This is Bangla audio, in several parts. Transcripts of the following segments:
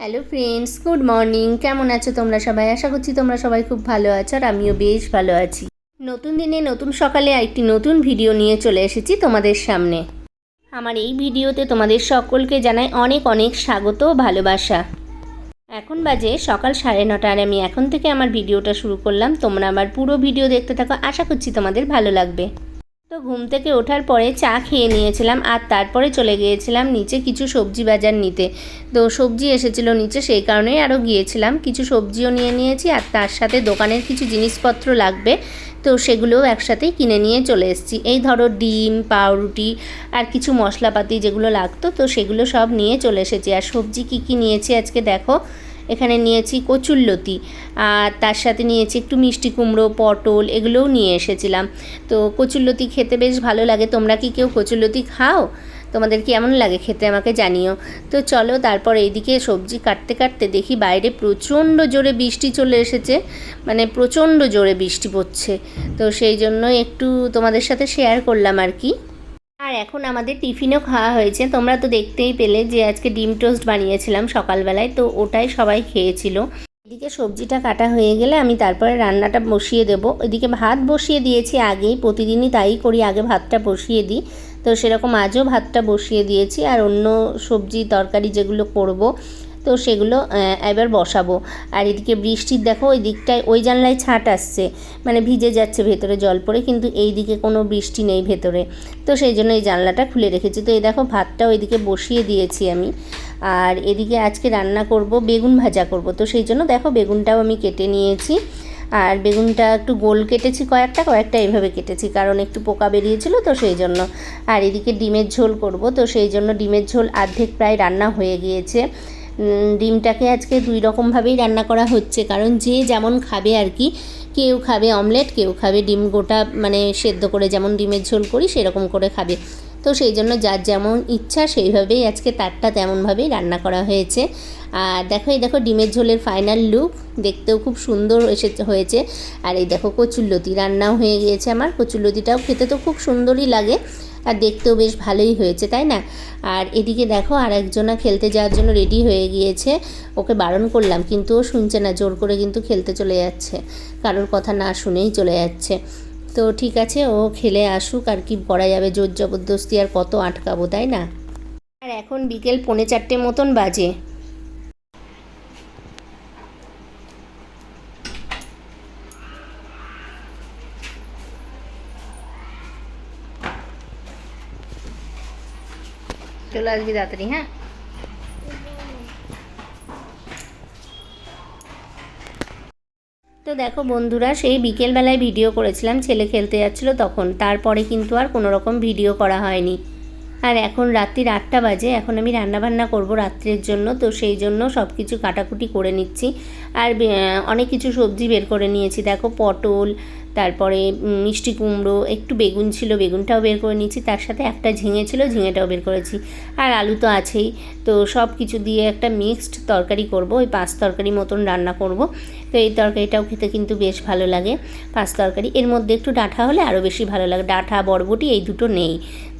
হ্যালো ফ্রেন্ডস গুড মর্নিং কেমন আছো তোমরা সবাই? আশা করছি তোমরা সবাই খুব ভালো আছো আর আমিও বেশ ভালো আছি। নতুন দিনে নতুন সকালে একটি নতুন ভিডিও নিয়ে চলে এসেছি তোমাদের সামনে। আমার এই ভিডিওতে তোমাদের সকলকে জানাই অনেক অনেক স্বাগত ভালোবাসা। এখন বাজে সকাল সাড়ে নটা আর আমি এখন থেকে আমার ভিডিওটা শুরু করলাম। তোমরা আমার পুরো ভিডিও দেখতে থাকো। আশা করছি তোমাদের ভালো লাগবে। তো ঘুম থেকে ওঠার পরে চা খেয়ে নিয়েছিলাম আর তারপরে চলে গিয়েছিলাম নিচে কিছু সবজি বাজার নিতে। তো সবজি এসেছিল নিচে, সেই কারণেই আরও গিয়েছিলাম। কিছু সবজিও নিয়ে নিয়েছি আর তার সাথে দোকানের কিছু জিনিসপত্র লাগবে। তো সেগুলোও একসাথেই কিনে নিয়ে চলে এসেছি। এই ধরো ডিম, পাউরুটি আর কিছু মশলাপাতি যেগুলো লাগতো, তো সেগুলো সব নিয়ে চলে এসেছি। আর সবজি কী কী নিয়েছি আজকে দেখো। এখানে নিয়েছি কচুল্লতি আর তার সাথে নিয়েছি একটু মিষ্টি কুমড়ো, পটল, এগুলোও নিয়ে এসেছিলাম। তো কচুল্লতি খেতে বেশ ভালো লাগে। তোমরা কি কেউ কচুল্লতি খাও? তোমাদের কেমন লাগে খেতে আমাকে জানিও। তো চলো তারপর এইদিকে সবজি কাটতে কাটতে দেখি বাইরে প্রচণ্ড জোরে বৃষ্টি চলে এসেছে মানে প্রচণ্ড জোরে বৃষ্টি পড়ছে। তো সেই জন্য একটু তোমাদের সাথে শেয়ার করলাম আর কি। আর এখন আমাদের টিফিনও খাওয়া হয়েছে। তোমরা তো দেখতেই পেলে যে আজকে ডিম টোস্ট বানিয়েছিলাম সকালবেলায়, তো ওটাই সবাই খেয়েছিল। এদিকে সবজিটা কাটা হয়ে গেলে আমি তারপরে রান্নাটা বসিয়ে দেব। এদিকে ভাত বসিয়ে দিয়েছি আগেই, প্রতিদিনই তাই করি, আগে ভাতটা বসিয়ে দিই। তো সেরকম আজও ভাতটা বসিয়ে দিয়েছি। আর অন্য সবজি, তরকারি যেগুলো করব তো সেগুলো এবার বসাবো। আর এদিকে বৃষ্টির দেখো, ওই দিকটায় ওই জানলায় ছাট আসছে। মানে ভিজে যাচ্ছে, ভেতরে জল পড়ে, কিন্তু এই দিকে কোনো বৃষ্টি নেই ভেতরে। তো সেই জন্য এই জানলাটা খুলে রেখেছি। তো এই দেখো, ভাতটা ওইদিকে বসিয়ে দিয়েছি আমি। আর এদিকে আজকে রান্না করব, বেগুন ভাজা করব। তো সেই জন্য দেখো, বেগুনটাও আমি কেটে নিয়েছি। আর বেগুনটা একটু গোল কেটেছি কয়েকটা কয়েকটা এইভাবে কেটেছি, কারণ একটু পোকা বেরিয়েছিল তো সেই জন্য। আর এদিকে ডিমের ঝোল করব। তো সেই জন্য ডিমের ঝোল অর্ধেক প্রায় রান্না হয়ে গিয়েছে। ডিমটাকে আজকে দুই রকমভাবেই রান্না করা হচ্ছে। কারণ যে যেমন খাবে আর কি, কেউ খাবে অমলেট, কেউ খাবে ডিম গোটা মানে সেদ্ধ করে যেমন ডিমের ঝোল করি, সেরকম করে খাবে। তো সেই জন্য যার যেমন ইচ্ছা সেইভাবেই আজকে তারটা তেমনভাবেই রান্না করা হয়েছে। আর দেখো, এই দেখো ডিমের ঝোলের ফাইনাল লুক দেখতেও খুব সুন্দর এসে হয়েছে। আর এই দেখো কচুল্লতি রান্নাও হয়ে গিয়েছে আমার। কচুল্লতিটাও খেতে তো খুব সুন্দরই লাগে। আর দেখতেও বেশ ভালোই হয়েছে, তাই না? আর এদিকে দেখো আর একজনা খেলতে যাওয়ার জন্য রেডি হয়ে গিয়েছে। ওকে বারণ করলাম, কিন্তু ও শুনছে না, জোর করে কিন্তু খেলতে চলে যাচ্ছে। কারোর কথা না শুনেই চলে যাচ্ছে। তো ঠিক আছে, ও খেলে আসুক, আর কি করা যাবে? জোর জবরদস্তি আর কত আটকাবো, তাই না? আর এখন বিকেল পৌনে চারটে মতন বাজে। চলে আসবি তাড়াতাড়ি হ্যাঁ? তো দেখো বন্ধুরা, সেই বিকেলবেলায় ভিডিও করেছিলাম, ছেলে খেলতে যাচ্ছিল তখন। তারপরে কিন্তু আর কোনো রকম ভিডিও করা হয়নি। আর এখন রাত্রির আটটা বাজে, এখন আমি রান্নাবান্না করব রাত্রের জন্য, তো সেই জন্য সব কিছু কাটাকুটি করে নিচ্ছি। আর অনেক কিছু সবজি বের করে নিয়েছি। দেখো পটল তারপরে মিষ্টি কুমড়ো, একটু বেগুন ছিল, বেগুনটাও বের করে নিয়েছি, তার সাথে একটা ঝিঙে ছিল, ঝিঙেটাও বের করেছি। আর আলু তো আছেই। তো সব কিছু দিয়ে একটা মিক্সড তরকারি করব, ওই পাঁচ তরকারি মতন রান্না করব। তো এই তরকারিটাও খেতে কিন্তু বেশ ভালো লাগে, পাঁচ তরকারি। এর মধ্যে একটু ডাঁটা হলে আরও বেশি ভালো লাগে। ডাঁটা বরবটি এই দুটো নেই।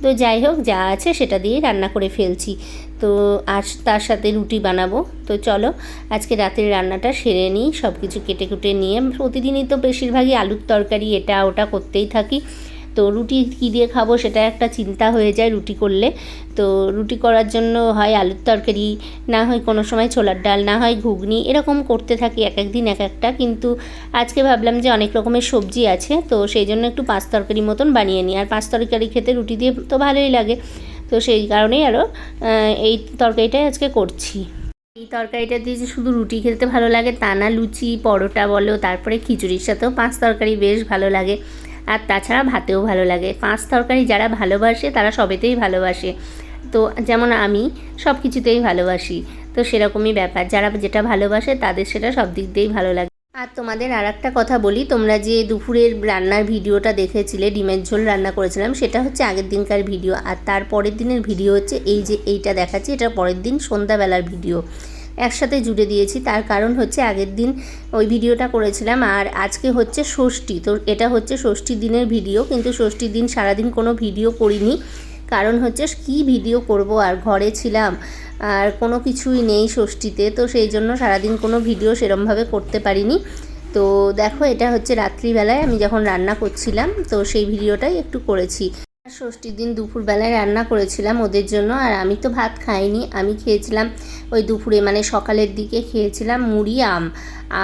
তো যাই হোক, যা আছে সেটা দিয়ে রান্না করে ফেলছি। তো আর তার সাথে রুটি বানাবো। তো চলো, আজকে রাতের রান্নাটা সেরে নিই। সব কিছু কেটে কুটে নিয়ে, প্রতিদিনই তো বেশিরভাগই আলুর তরকারি, এটা ওটা করতেই থাকি। তো রুটি কী দিয়ে খাব সেটা একটা চিন্তা হয়ে যায় রুটি করলে। তো রুটি করার জন্য হয় আলুর তরকারি, না হয় কোনো সময় ছোলার ডাল, না হয় ঘুগনি, এরকম করতে থাকি এক এক দিন এক একটা। কিন্তু আজকে ভাবলাম যে অনেক রকমের সবজি আছে, তো সেই জন্য একটু পাঁচ তরকারি মতন বানিয়ে নিই। আর পাঁচ তরকারি খেতে রুটি দিয়ে তো ভালোই লাগে। তো সেই কারণেই আরও এই তরকারিটাই আজকে করছি। এই তরকারিটা দিয়ে যে শুধু রুটি খেতে ভালো লাগে তা না, লুচি, পরোটা বলো, তারপরে খিচুড়ির সাথেও পাঁচ তরকারি বেশ ভালো লাগে। আর তাছাড়া ভাতেও ভালো লাগে। পাঁচ তরকারি যারা ভালোবাসে তারা সবেতেই ভালোবাসে। তো যেমন আমি সব কিছুতেই ভালোবাসি। তো সেরকমই ব্যাপার। যারা যেটা ভালোবাসে তাদের সেটা সব দিক দিয়েই ভালো লাগে। আর তোমাদের আর একটা কথা বলি, তোমরা যে দুপুরের রান্নার ভিডিওটা দেখেছিলে, ডিমের ঝোল রান্না করেছিলাম, সেটা হচ্ছে আগের দিনকার ভিডিও। আর তার পরের দিনের ভিডিও হচ্ছে এই যে এইটা দেখাচ্ছি এটা পরের দিন সন্ধ্যাবেলার ভিডিও। একসাথে জুড়ে দিয়েছি। তার কারণ হচ্ছে আগের দিন ওই ভিডিওটা করেছিলাম আর আজকে হচ্ছে ষষ্ঠী। তো এটা হচ্ছে ষষ্ঠীর দিনের ভিডিও, কিন্তু ষষ্ঠীর দিন সারাদিন কোনো ভিডিও করিনি। কারণ হচ্ছে কি ভিডিও করব? আর ঘরে ছিলাম, আর কোনো কিছুই নেই ষষ্ঠীতে, তো সেই জন্য সারাদিন কোনো ভিডিও সেরমভাবে করতে পারিনি। তো দেখো, এটা হচ্ছে রাত্রিবেলায় আমি যখন রান্না করছিলাম, তো সেই ভিডিওটাই একটু করেছি। ষষ্ঠীর দিন দুপুরবেলায় রান্না করেছিলাম ওদের জন্য, আর আমি তো ভাত খাইনি, আমি খেয়েছিলাম ওই দুপুরে মানে সকালের দিকে খেয়েছিলাম মুড়ি, আম,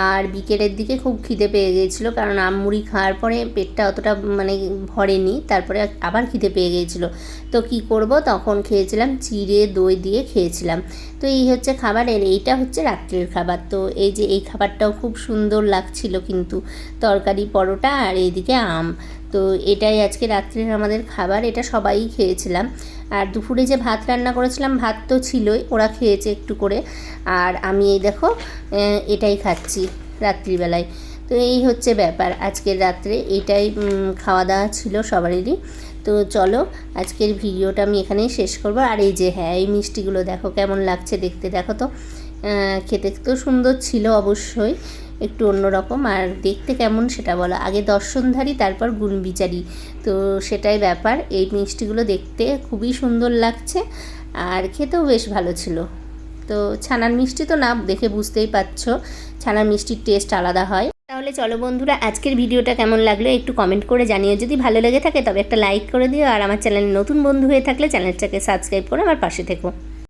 আর বিকেলের দিকে খুব খিদে পেয়ে গিয়েছিল, কারণ আম মুড়ি খাওয়ার পরে পেটটা অতটা মানে ভরেনি, তারপরে আবার খিদে পেয়ে গিয়েছিল। তো কি করব, তখন খেয়েছিলাম চিড়ে দই দিয়ে খেয়েছিলাম। তো এই হচ্ছে খাবার এর এইটা হচ্ছে রাত্রের খাবার। তো এই যে এই খাবারটাও খুব সুন্দর লাগছিল কিন্তু, তরকারি, পরোটা, আর এইদিকে আম। তো এটাই আজকে রাত্রের আমাদের খাবার, এটা সবাই খেয়েছিলাম। আর দুপুরে যে ভাত রান্না করেছিলাম, ভাত তো ছিলই, ওরা খেয়েছে একটু করে। আর আমি এই দেখো এটাই খাচ্ছি রাত্রিবেলায়। তো এই হচ্ছে ব্যাপার, আজকের রাত্রে এটাই খাওয়া দাওয়া ছিল সবারই তো চলো, আজকের ভিডিওটা আমি এখানেই শেষ করব। আর এই যে হ্যাঁ এই মিষ্টিগুলো দেখো কেমন লাগছে দেখতে। দেখো তো খেতে তো সুন্দর ছিল অবশ্যই। একটু অন্যরকম। আর দেখতে কেমন সেটা বলো। আগে দর্শনধারী, তারপর গুণবিচারী। তো সেটাই ব্যাপার। এই মিষ্টিগুলো দেখতে খুবই সুন্দর লাগছে আর খেতেও বেশ ভালো ছিল। তো ছানার মিষ্টি তো না, দেখে বুঝতেই পারছ। ছানার মিষ্টির টেস্ট আলাদা হয়। তাহলে চলো বন্ধুরা, আজকের ভিডিওটা কেমন লাগল একটু কমেন্ট করে জানিও। যদি ভালো লেগে থাকে তবে একটা লাইক করে দিও। আর আমার চ্যানেলে নতুন বন্ধু হয়ে থাকলে চ্যানেলটাকে সাবস্ক্রাইব করে আমার পাশে থেকো।